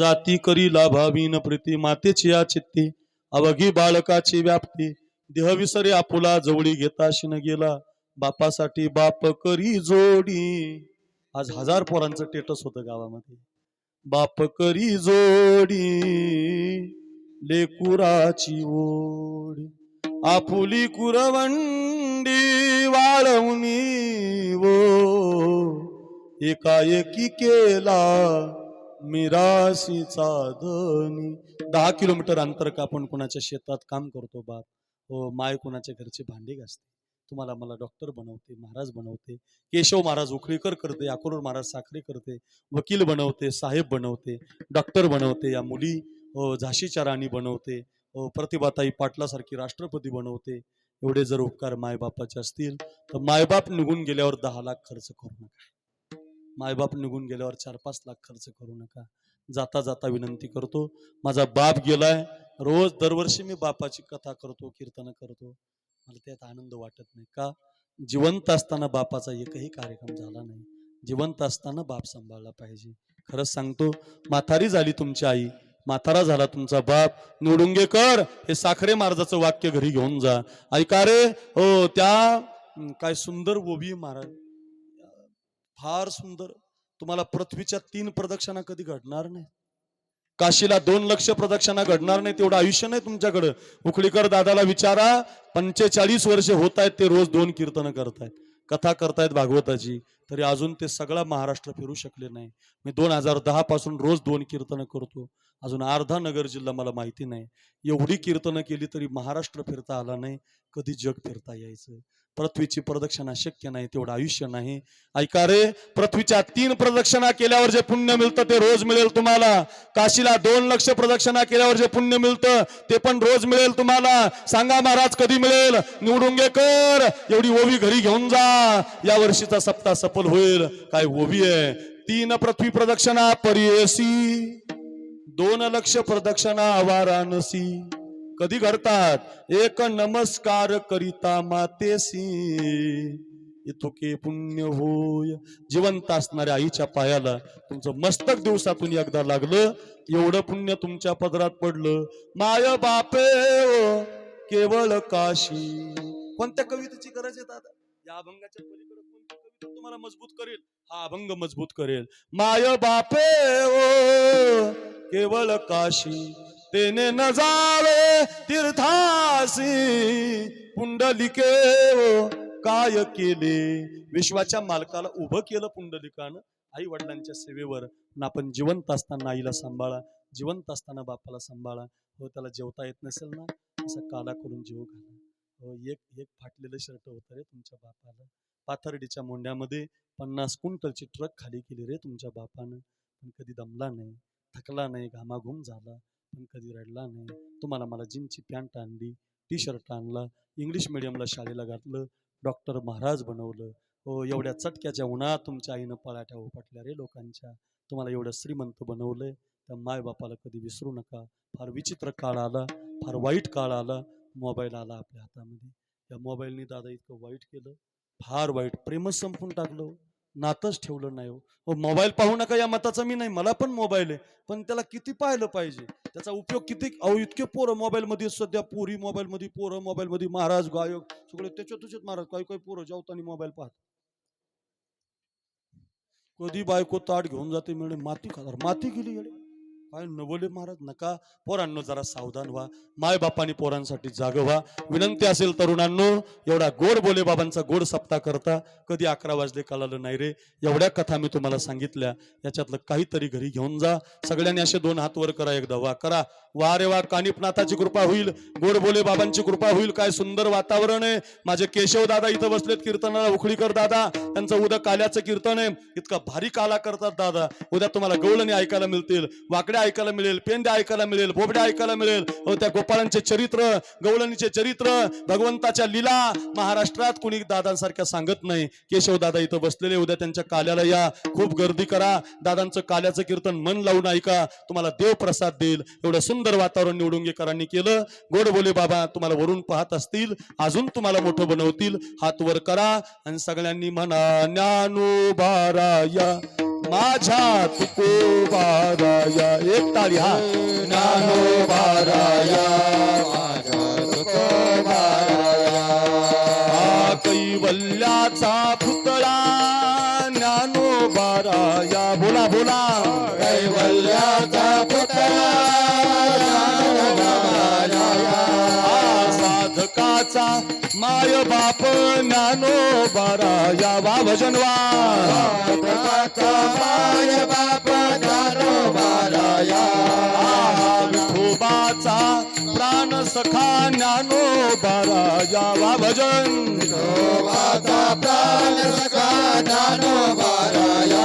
जाती करी लाभावीन प्रीती मातेची या चित्ती अवघी बाळकाची व्याप्ती. देह विसरे आपुला जवळी घेता शिन गेला. बापासाठी बाप करी जोडी. आज हजार पोरांचं टेटस होतं गावामध्ये. बाप करी जोडी. लेकुराची ओढ. आपुली कुरवंडी वाळवणी वो एकाएकी केला. मिराशीचा धनी दहा किलोमीटर अंतर कापून कोणाच्या शेतात काम करतो बाप? हो माय कोणाच्या घरची भांडी घासते. तुम्हाला मला डॉक्टर बनवते महाराज बनवते केशव महाराज उखळीकर करते अक्रोड महाराज साखरे करते वकील बनवते साहेब बनवते डॉक्टर बनवते या मुली हो, झाशीच्या राणी बनवते हो, प्रतिभाताई पाटलासारखी राष्ट्रपती बनवते. एवढे जर उपकार मायबापाचे असतील तर मायबाप निघून गेल्यावर दहा लाख खर्च करू नका. मायबाप निघून गेल्यावर चार पाच लाख खर्च करू नका. जाता जाता विनंती करतो माझा बाप गेलाय रोज दरवर्षी मी बापाची कथा करतो कीर्तन करतो. मला त्यात आनंद वाटत नाही. का? जिवंत असताना बापाचा एकही कार्यक्रम झाला नाही. जिवंत असताना बाप सांभाळला पाहिजे. खरंच सांगतो म्हातारी झाली तुमची आई म्हातारा झाला तुमचा बाप. निवडुंगेकर हे साखरे महाराजाचं वाक्य घरी घेऊन जा. ऐका रे हो त्या काय सुंदर ओबी महाराज फार सुंदर. तुम्हाला पृथ्वीच्या तीन प्रदक्षिणा कधी घडणार नाही काशीला दोन लक्ष प्रदक्षिणा घडणार नाही तेवढं आयुष्य नाही तुमच्याकडं. उखळीकर दादाला विचारा पंचेचाळीस वर्ष होत आहेत ते रोज दोन कीर्तन करतायत. कथा करतायत भागवताची. तरी अजून ते सगळा महाराष्ट्र फिरू शकले नाही. मी दोन हजार दहा पासून रोज दोन कीर्तन करतो. अजून अर्धा नगर जिल्हा मला माहिती नाही. एवढी कीर्तनं केली तरी महाराष्ट्र फिरता आला नाही कधी जग फिरता यायचं. पृथ्वीची प्रदक्षिणा शक्य नाही तेवढं आयुष्य नाही. ऐका रे पृथ्वीच्या तीन प्रदक्षिणा केल्यावर जे पुण्य मिळतं ते रोज मिळेल तुम्हाला. काशीला दोन लक्ष प्रदक्षिणा केल्यावर जे पुण्य मिळतं ते पण रोज मिळेल तुम्हाला. सांगा महाराज कधी मिळेल? निवडुंगेकर एवढी ओवी घरी घेऊन जा. या वर्षीचा सप्ताह सफल होईल काय ओवी आहे. तीन पृथ्वी प्रदक्षिणा परियसी दोन लक्ष प्रदक्षिणा वाराणसी. कधी घडतात? एक नमस्कार करिता मातेसी. इथुके पुण्य होय. जिवंत असणाऱ्या आईच्या पायाला तुमचं मस्तक दिवसातून एकदा लागलं. एवढं पुण्य तुमच्या पदरात पडलं. माय बापे केवळ काशी. कोणत्या कवितेची गरज आहे दादा? या अभंगाच्या तुम्हाला मजबूत करेल. हा अभंग मजबूत करेल. माय बापे ओ केवळ काशी. तेने न जावे तीर्थासी पुंडलिके ओ काय केले? विश्वाच्या मालकाला उभं केलं पुंडलिकानं. आई वडिलांच्या सेवेवर ना आपण जिवंत असताना आईला सांभाळा जिवंत असताना बापाला सांभाळा. हो त्याला जेवता येत नसेल ना असं काला करून जीव घाला. हो एक एक फाटलेलं शर्ट होतं रे तुमच्या बापाला. पाथर्डीच्या मोंड्यामध्ये पन्नास क्विंटलची ट्रक खाली केली रे तुमच्या बापानं. पण कधी दमला नाही थकला नाही घामाघूम झाला पण कधी रडला नाही. तुम्हाला मला जीनची पॅन्ट आणली टी शर्ट आणला इंग्लिश मिडियमला शाळेला घातलं डॉक्टर महाराज बनवलं. हो एवढ्या चटक्याच्या उन्हात तुमच्या आईनं पळाट्या उपटल्या रे लोकांच्या. तुम्हाला एवढं श्रीमंत बनवलंय त्या मायबापाला कधी विसरू नका. फार विचित्र काळ आला फार वाईट काळ आला मोबाईल आला आपल्या हातामध्ये. त्या मोबाईलने दादा इतकं वाईट केलं फार वाईट. प्रेमच संपून टाकलं. नातच नातंच ठेवलं नाही हो. हो. मोबाईल पाहू नका या मताचा मी नाही. मला पण मोबाईल आहे. पण त्याला किती पाहिलं पाहिजे? त्याचा उपयोग किती? अहो इतके पोरं मोबाईलमध्ये सध्या. पोरी मोबाईलमध्ये पोरं मोबाईलमध्ये महाराज गायक सगळे त्याच्यात तुझ्यात महाराज. काही काही पोरं जेवताना मोबाईल पाहत कधी बायको ताट घेऊन जाते मिळे माती खाणार. माती गेली गेली काय नवले महाराज नका. पोरांनो जरा सावधान व्हा. माय बापानी पोरांसाठी जाग व्हा विनंती असेल तरुणांनो एवढा गोड बोले बाबांचा गोड सप्ताह करता. कधी अकरा वाजले कळालं नाही रे. एवढ्या कथा मी तुम्हाला सांगितल्या. याच्यातलं काहीतरी घरी घेऊन जा. सगळ्यांनी असे दोन हात वर करा एकदा वा करा. वा रे वा कानिपनाथाची कृपा होईल. गोड बोले बाबांची कृपा होईल. काय सुंदर वातावरण आहे. माझे केशव दादा इथं बसलेत कीर्तनाला. उखळीकर दादा त्यांचं उद्या काल्याचं कीर्तन आहे. इतका भारी काला करतात दादा. उद्या तुम्हाला गवळणी ऐकायला मिळतील. वाकड्या ऐकायला मिळेल पेंद्या ऐकायला मिळेल बोबड्या ऐकायला मिळेल. हो, त्या गोपाळांचे चरित्र गवळणीचे चरित्र भगवंताच्या लीला महाराष्ट्रात कुणी दादांसारख्या सांगत नाही. केशव दादा इथं बसलेले उद्या त्यांच्या काल्याला या. खूप गर्दी करा. दादांचं काल्याचं कीर्तन मन लावून ऐका. तुम्हाला देव प्रसाद देईल. एवढं सुंदर वातावरण निवडुंगेकरांनी केलं. गोड बोले बाबा तुम्हाला वरून पाहत असतील. अजून तुम्हाला मोठं बनवतील. हात वर करा. आणि सगळ्यांनी म्हणा ज्ञानोबाराया. माझ्या तुकोबाराया एक टाळी हा. ज्ञानोबाराया बाप ज्ञानोबाराया वा भजन वा साधकाचा माय बाप ज्ञानोबाराया हा विठोबाचा प्राण सखा ज्ञानोबाराया वा भजन विठोबाचा प्राण सखा ज्ञानोबाराया